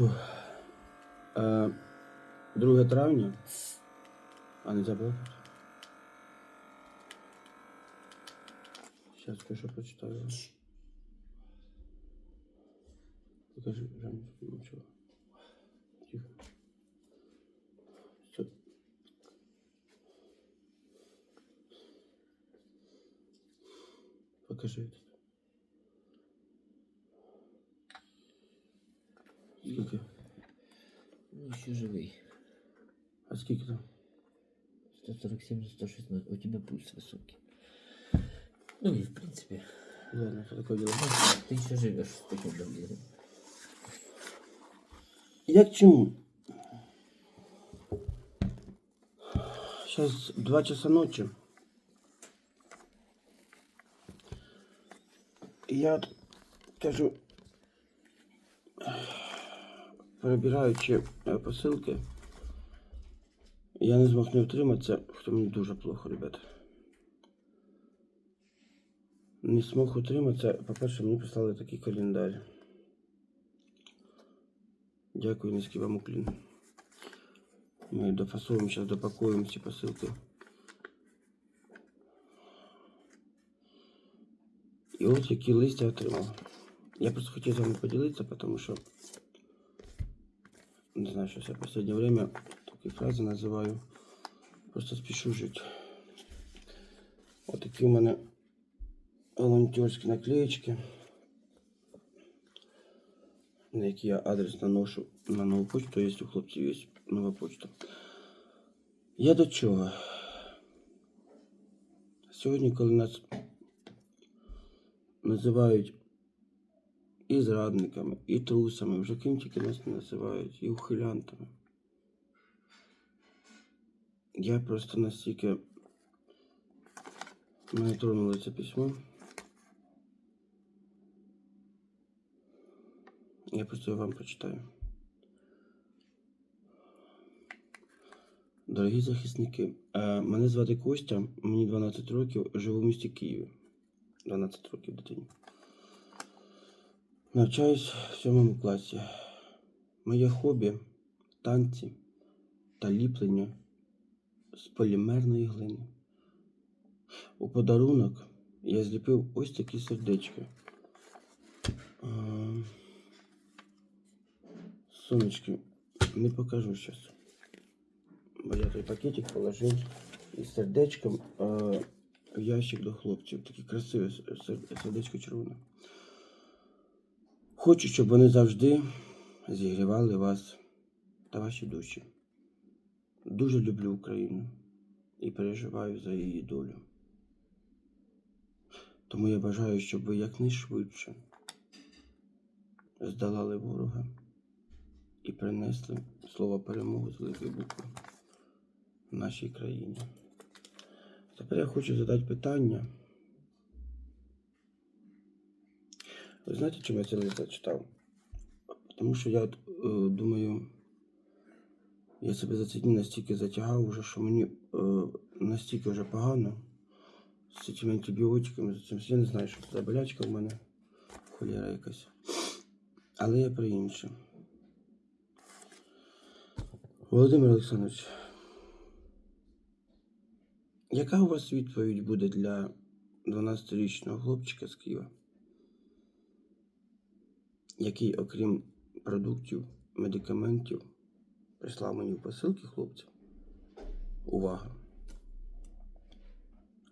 Фу. Е, 2 травня. А не забув? Сейчас кое-что прочитаю. Покажи, Жанна, ничего. Тихо. Стоп. Покажи этот. Скільки? Ну, еще живый. А скільки там? 147 116. У тебя пульс высокий. Ну и в принципе. Ладно, що таке діло? Ты еще живешь с таким давлением. Як чому? Сейчас 2 часа ночи. Я от кажу, перебираючи е, посилки, я не змог не втриматися, що мені дуже плохо, ребята. Не змог утриматися. По-перше, мені прислали такий календар. Дякую, низький вам уклін. Ми дофасуємо, зараз допакуємо ці посилки. І ось які листя отримав. Я просто хотів з вами поділитися, тому що не знаю, що я в останнє время такі фрази називаю. Просто спішу жити. Ось такі у мене волонтерські наклеечки. на які я адрес наношу на нову почту, якщо у хлопців є нова почта. Я до чого? Сьогодні, коли нас називають і зрадниками, і трусами, вже ким тільки нас не називають, і ухилянтами. Я просто настільки мене тронуло це письмо. Я просто вам прочитаю. Дорогі захисники, е, мене звати Костя, мені 12 років, живу в місті Києві. 12 років дитині. Навчаюсь в 7 класі. Моє хобі танці та ліплення з полімерної глини. У подарунок я зліпив ось такі сердечки. Е, Сумочки не покажу сейчас. Бо я той пакетик положив із сердечком е, в ящик до хлопців. Такі красиві сердечко червоне. Хочу, щоб вони завжди зігрівали вас та ваші душі. Дуже люблю Україну і переживаю за її долю. Тому я бажаю, щоб ви якнайшвидше здолали ворога і принесли слово перемогу з великої букви в нашій країні. Тепер я хочу задати питання. Ви знаєте, чому я це лист зачитав? Тому що я е, думаю, я себе за ці дні настільки затягав уже, що мені е, настільки вже погано з цими антибіотиками, з цим. Я не знаю, що це за болячка в мене, холера якась. Але я про інше. Володимир Олександрович, яка у вас відповідь буде для 12-річного хлопчика з Києва, який, окрім продуктів, медикаментів, прислав мені в посилки хлопців? Увага!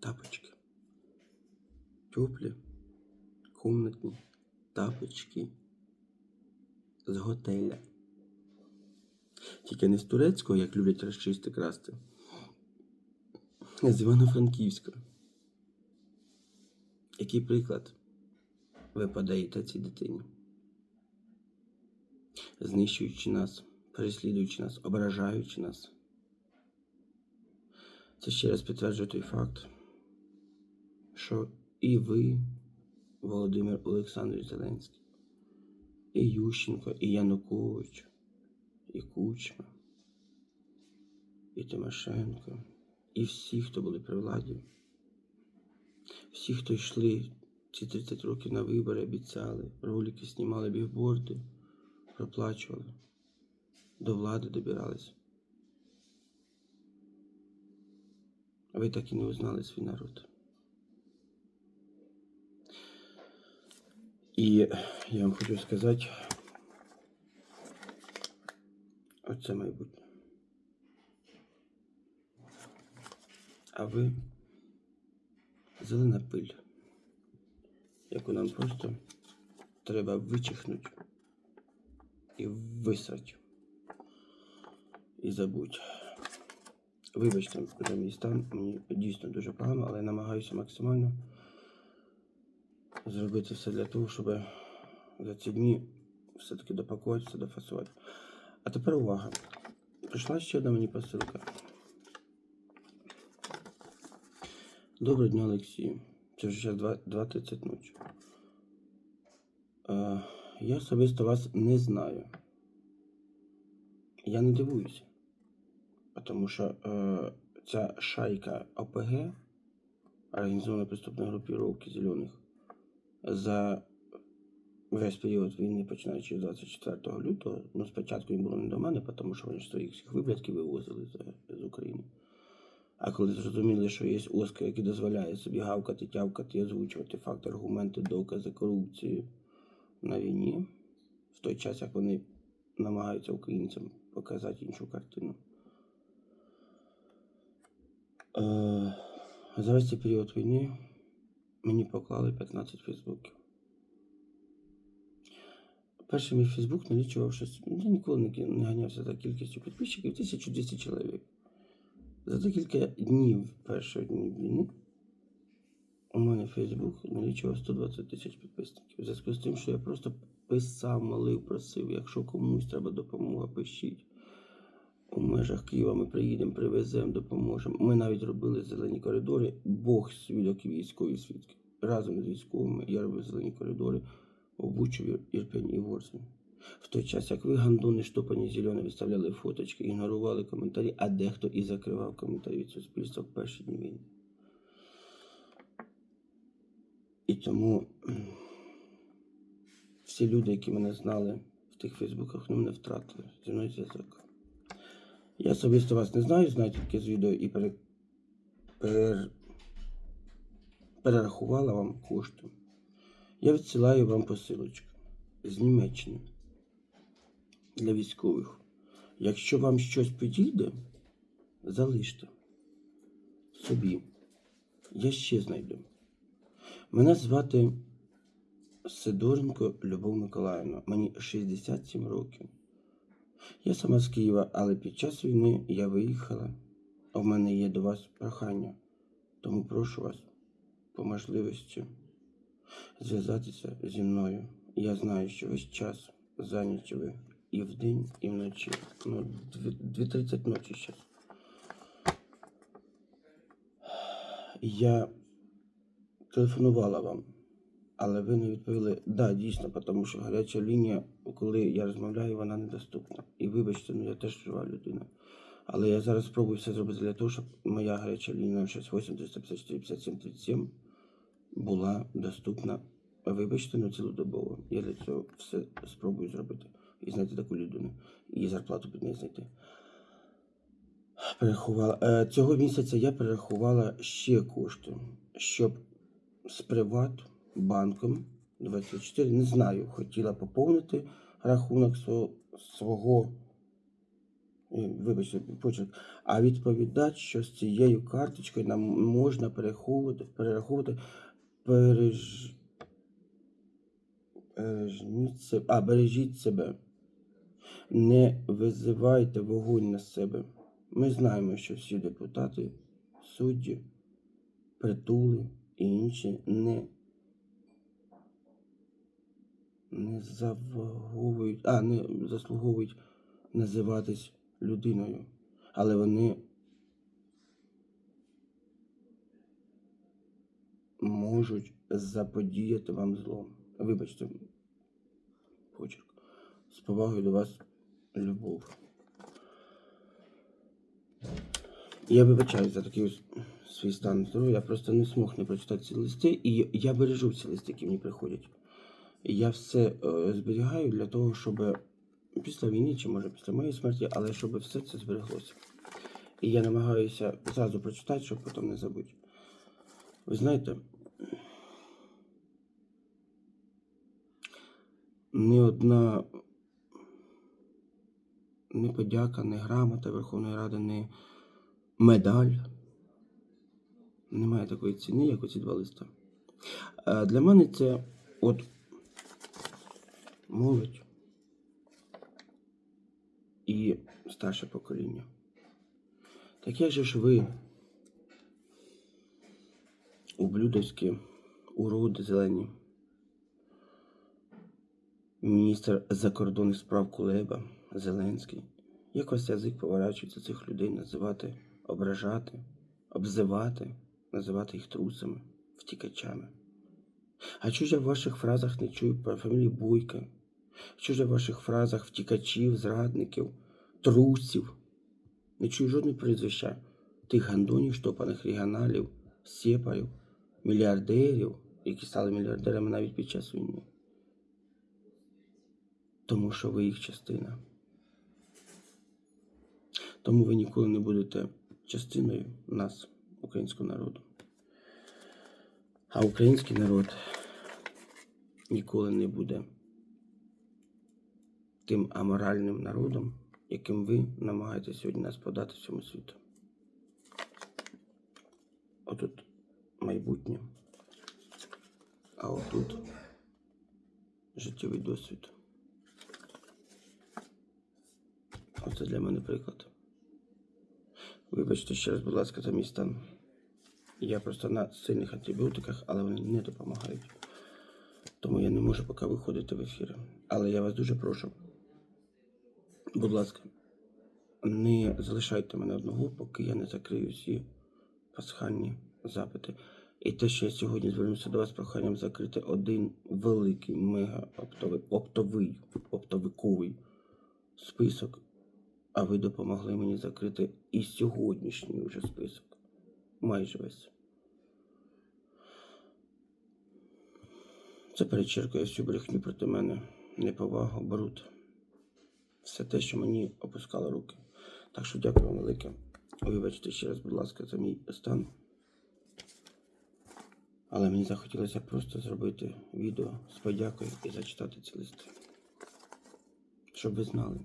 Тапочки. Теплі, комнатні тапочки з готеля. Тільки не з турецького, як люблять розчисти красти, з Івано-Франківська. Який приклад ви подаєте цій дитині? Знищуючи нас, переслідуючи нас, ображаючи нас. Це ще раз підтверджує той факт, що і ви, Володимир Олександрович Зеленський, і Ющенко, і Янукович, і Кучма, і Тимошенко, і всі, хто були при владі, всі, хто йшли ці 30 років на вибори, обіцяли, ролики знімали бігборди, проплачували, до влади добирались. Ви так і не узнали свій народ. І я вам хочу сказати, оце майбутнє. А ви зелена пиль, яку нам просто треба вичихнути і висрати. І забудь. Вибачте за мій стан, мені дійсно дуже погано, але я намагаюся максимально зробити все для того, щоб за ці дні все-таки допакувати, все дофасувати. А тепер увага. Прийшла ще одна мені посилка. Доброго дня, Олексію. Це вже зараз 2.30 ночі. Я особисто вас не знаю. Я не дивуюся. Тому що е, ця шайка ОПГ, організована преступної групіровки зелених, за весь період війни, починаючи з 24 лютого, ну спочатку їм було не до мене, тому що вони ж своїх всіх виблядків вивозили з, з України. А коли зрозуміли, що є ОСКА, який дозволяє собі гавкати, тявкати озвучувати факти, аргументи, докази корупції на війні, в той час, як вони намагаються українцям показати іншу картину. Е, за весь цей період війни мені поклали 15 фейсбуків. Перший мій Фейсбук налічував щось. Я ніколи не, ганявся за кількістю підписчиків 1200 чоловік. За декілька днів першого дні війни у мене Фейсбук налічував 120 тисяч підписників. У зв'язку з тим, що я просто писав, молив, просив, якщо комусь треба допомога, пишіть. У межах Києва ми приїдемо, привеземо, допоможемо. Ми навіть робили зелені коридори. Бог свідок і військові свідки. Разом з військовими я робив зелені коридори у Бучу, Ірпень і Ворзель. В той час, як ви гандони штопані зелені виставляли фоточки, ігнорували коментарі, а дехто і закривав коментарі від суспільства в перші дні війни. І тому всі люди, які мене знали в тих Фейсбуках, ну мене втратили зі мною зв'язок. Я особисто вас не знаю, знаю тільки з відео і пере... пер... перерахувала вам кошти. Я відсилаю вам посилочку з Німеччини для військових. Якщо вам щось підійде, залиште собі. Я ще знайду. Мене звати Сидоренко Любов Миколаївна. Мені 67 років. Я сама з Києва, але під час війни я виїхала. А в мене є до вас прохання. Тому прошу вас по можливості зв'язатися зі мною. Я знаю, що весь час зайняті ви і вдень, і вночі. Ну, 2.30 ночі зараз. Я телефонувала вам, але ви не відповіли. Да, дійсно, тому що гаряча лінія, коли я розмовляю, вона недоступна. І вибачте, ну я теж жива людина. Але я зараз спробую все зробити для того, щоб моя гаряча лінія 68 354 57 37 була доступна. Вибачте, ну цілодобово. Я для цього все спробую зробити. І знайти таку людину. І зарплату під неї знайти. Перерахувала. Е, цього місяця я перерахувала ще кошти, щоб з Приватбанком 24, не знаю, хотіла поповнити рахунок свого, е, вибачте, почерк, а відповідати, що з цією карточкою нам можна перераховувати, перераховувати переж... Бережіть себе. А, бережіть себе. Не визивайте вогонь на себе. Ми знаємо, що всі депутати, судді, притули і інші не, не заслуговують, а, не заслуговують називатись людиною. Але вони можуть заподіяти вам зло. Вибачте, почерк. З повагою до вас любов. Я вибачаю за такий ось свій стан здоров'я. Я просто не змог не прочитати ці листи, і я бережу ці листи, які мені приходять. Я все е, зберігаю для того, щоб після війни, чи може після моєї смерті, але щоб все це збереглося. І я намагаюся зразу прочитати, щоб потім не забути. Ви знаєте, ні одна не подяка, не грамота Верховної Ради, не медаль. Немає такої ціни, як оці два листа. Е, Для мене це от молодь і старше покоління. Так як же ж ви, ублюдовські уроди зелені, міністр закордонних справ Кулеба, Зеленський, як вас язик поворачується цих людей називати, ображати, обзивати, називати їх трусами, втікачами? А я в ваших фразах не чую про фамілію Бойка? Я в ваших фразах втікачів, зрадників, трусів? Не чую жодного прізвища тих гандонів, штопаних регіоналів, сєпарів, мільярдерів, які стали мільярдерами навіть під час війни. Тому що ви їх частина. Тому ви ніколи не будете частиною нас, українського народу. А український народ ніколи не буде тим аморальним народом, яким ви намагаєтесь сьогодні нас подати всьому світу. Отут майбутнє, а отут життєвий досвід. Оце для мене приклад. Вибачте ще раз, будь ласка, за мій стан. Я просто на сильних антибіотиках, але вони не допомагають. Тому я не можу поки виходити в ефіри. Але я вас дуже прошу. Будь ласка, не залишайте мене одного, поки я не закрию всі пасхальні запити. І те, що я сьогодні звернувся до вас з проханням закрити один великий мега оптовий, оптовий, оптовиковий список, а ви допомогли мені закрити і сьогоднішній вже список. Майже весь. Це перечеркує всю брехню проти мене, неповагу, бруд. Все те, що мені опускало руки. Так що дякую вам велике. Вибачте ще раз, будь ласка, за мій стан. Але мені захотілося просто зробити відео з подякою і зачитати ці листи. Щоб ви знали,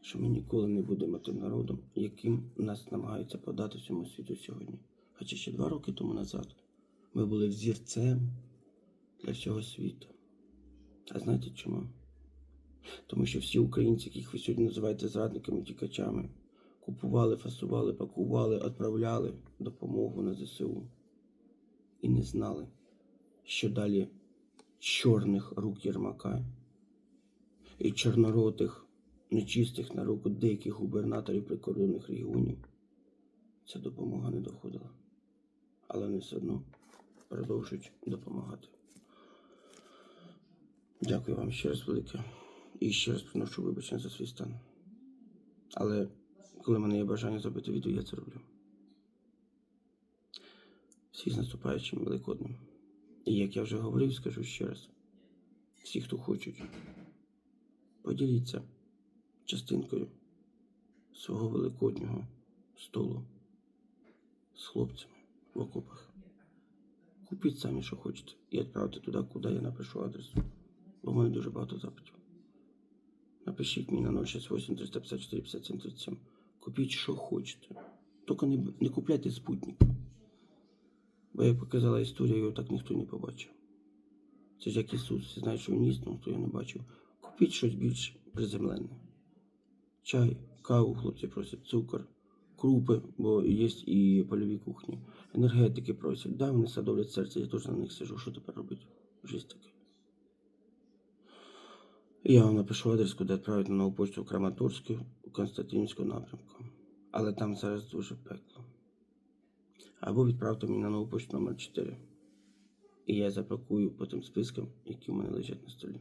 що ми ніколи не будемо тим народом, яким нас намагаються подати всьому світу сьогодні. Хоча ще два роки тому назад ми були взірцем для всього світу. А знаєте чому? Тому що всі українці, яких ви сьогодні називаєте зрадниками, тікачами, купували, фасували, пакували, відправляли допомогу на ЗСУ. І не знали, що далі чорних рук Єрмака і чорноротих, нечистих на руку деяких губернаторів прикордонних регіонів ця допомога не доходила. Але вони все одно продовжують допомагати. Дякую вам ще раз велике. І ще раз приношу вибачення за свій стан. Але коли в мене є бажання зробити відео, я це роблю. Всіх з наступаючим Великоднем. І як я вже говорив, скажу ще раз: всі, хто хочуть, поділіться частинкою свого великоднього столу з хлопцями в окопах. Купіть самі, що хочете, і відправте туди, куди я напишу адрес. Бо мене дуже багато запитів. Напишіть мені на 068 354 57 37. Купіть, що хочете. Тільки не, не купляйте спутник. Бо як показала історія, його так ніхто не побачив. Це ж як Ісус, знають, що він існув, хто його не бачив. Купіть щось більш приземлене. Чай, каву, хлопці просять, цукор, крупи, бо є і польові кухні. Енергетики просять. Да, вони садовлять серце, я теж на них сижу. Що тепер робити? Жесть таке. Я вам напишу адрес, куди відправити на нову почту в Краматорську, у Константинівську напрямку. Але там зараз дуже пекло. Або відправте мені на нову почту номер 4. І я запакую по тим спискам, які в мене лежать на столі.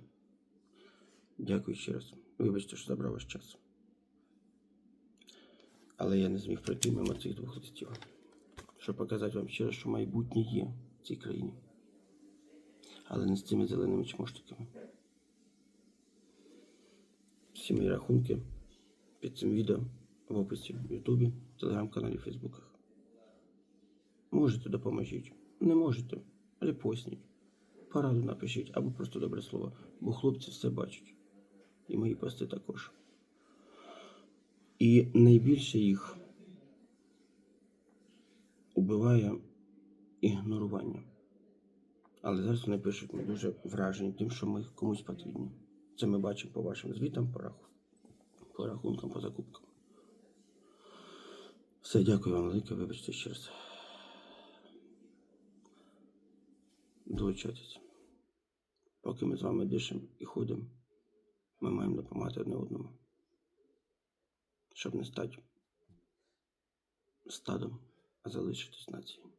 Дякую ще раз. Вибачте, що забрав ваш час. Але я не зміг пройти мимо цих двох листів. Щоб показати вам ще раз, що майбутнє є в цій країні. Але не з цими зеленими чмоштиками. Всі мої рахунки під цим відео в описі в Ютубі, телеграм-каналі, Фейсбуках. Можете допоможіть. Не можете, репостніть. Пораду напишіть або просто добре слово, бо хлопці все бачать. І мої пости також. І найбільше їх убиває ігнорування. Але зараз вони пишуть, ми дуже вражені тим, що ми комусь потрібні. Це ми бачимо по вашим звітам, по, раху... по рахункам, по закупкам. Все, дякую вам велике, вибачте ще раз. Долучайтесь. Поки ми з вами дишимо і ходимо, ми маємо допомагати одне одному. Щоб не стати стадом, а залишитись нацією.